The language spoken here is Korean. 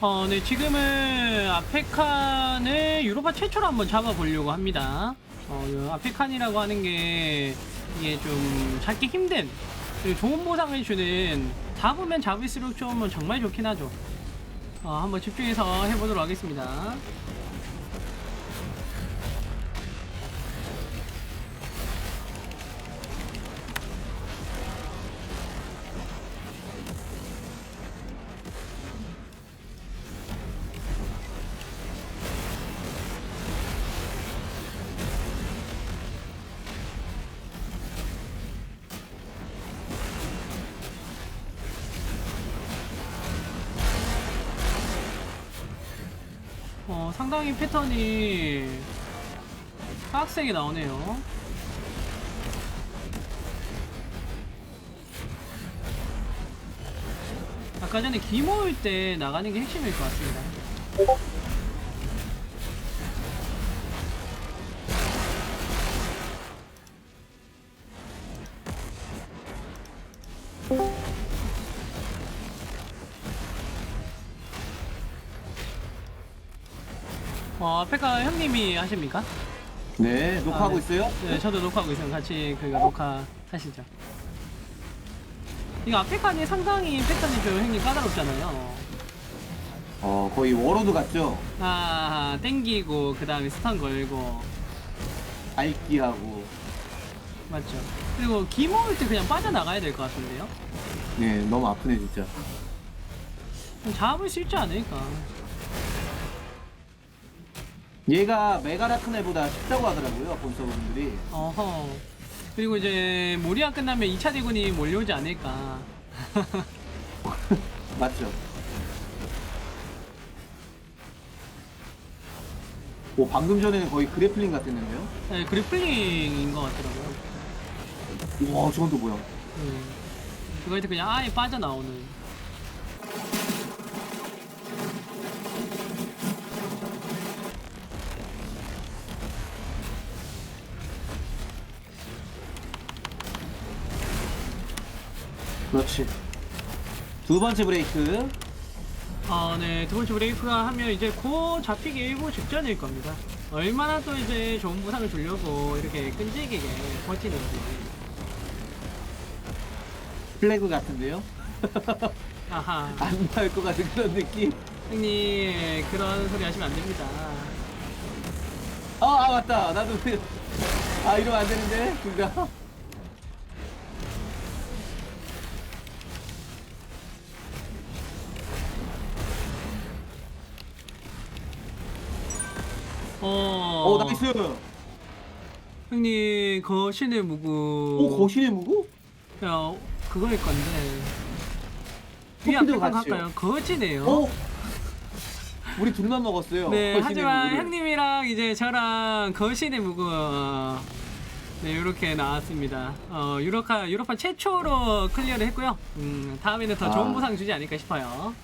어, 네, 지금은 아페칸을 유로파 최초로 한번 잡아보려고 합니다. 어, 이 아페칸이라고 하는 게 이게 좀 잡기 힘든 좋은 보상을 주는 잡으면 잡을수록 좀 정말 좋긴 하죠. 어, 한번 집중해서 해보도록 하겠습니다. 어, 상당히 패턴이 빡세게 나오네요. 아까 전에 기 모을 때 나가는 게 핵심일 것 같습니다. 어, 아페카 형님이 하십니까? 네, 녹화하고 네. 있어요? 네, 저도 녹화하고 있어요. 같이 그거 녹화 하시죠. 이거 아페칸이 상당히 패턴이 좀 형님 까다롭잖아요. 어, 거의 워로드 같죠? 아, 땡기고 그 다음에 스턴 걸고 밟기하고. 맞죠. 그리고 기 모을 때 그냥 빠져나가야 될 것 같은데요. 네, 너무 아프네, 진짜. 좀 잡을 수 있지 않을까. 얘가 메가라크네보다 쉽다고 하더라고요, 본서분들이. 어허. 그리고 이제 모리아 끝나면 2차 대군이 몰려오지 않을까. 맞죠? 오, 방금 전에는 거의 그래플링 같았는데요? 네, 그리플링인 것 같더라고요. 우와, 저건 또 뭐야? 네. 그거에 그냥 아예 빠져나오는. 그렇지. 두 번째 브레이크. 아, 네. 두 번째 브레이크가 하면 이제 고 잡히기 일부 직전일 겁니다. 얼마나 또 이제 좋은 부상을 주려고 이렇게 끈질기게 버티는지. 플래그 같은데요? 아하. 안 나올 것 같은 그런 느낌? 형님, 그런 소리 하시면 안 됩니다. 아, 아 맞다. 나도 그- 아 이러면 안 되는데 그가 어. 오 나이스. 형님, 거신의 무구. 오 거신의 무구? 야, 그거일 건데. 같이요. 할까요? 거지네요. 오. 우리 둘만 먹었어요. 네, 거신의 하지만 무구를. 형님이랑 이제 저랑 거신의 무구 어, 네 이렇게 나왔습니다. 어 유로파 유로파 최초로 클리어를 했고요. 음 다음에는 더 좋은 아. 보상 주지 않을까 싶어요.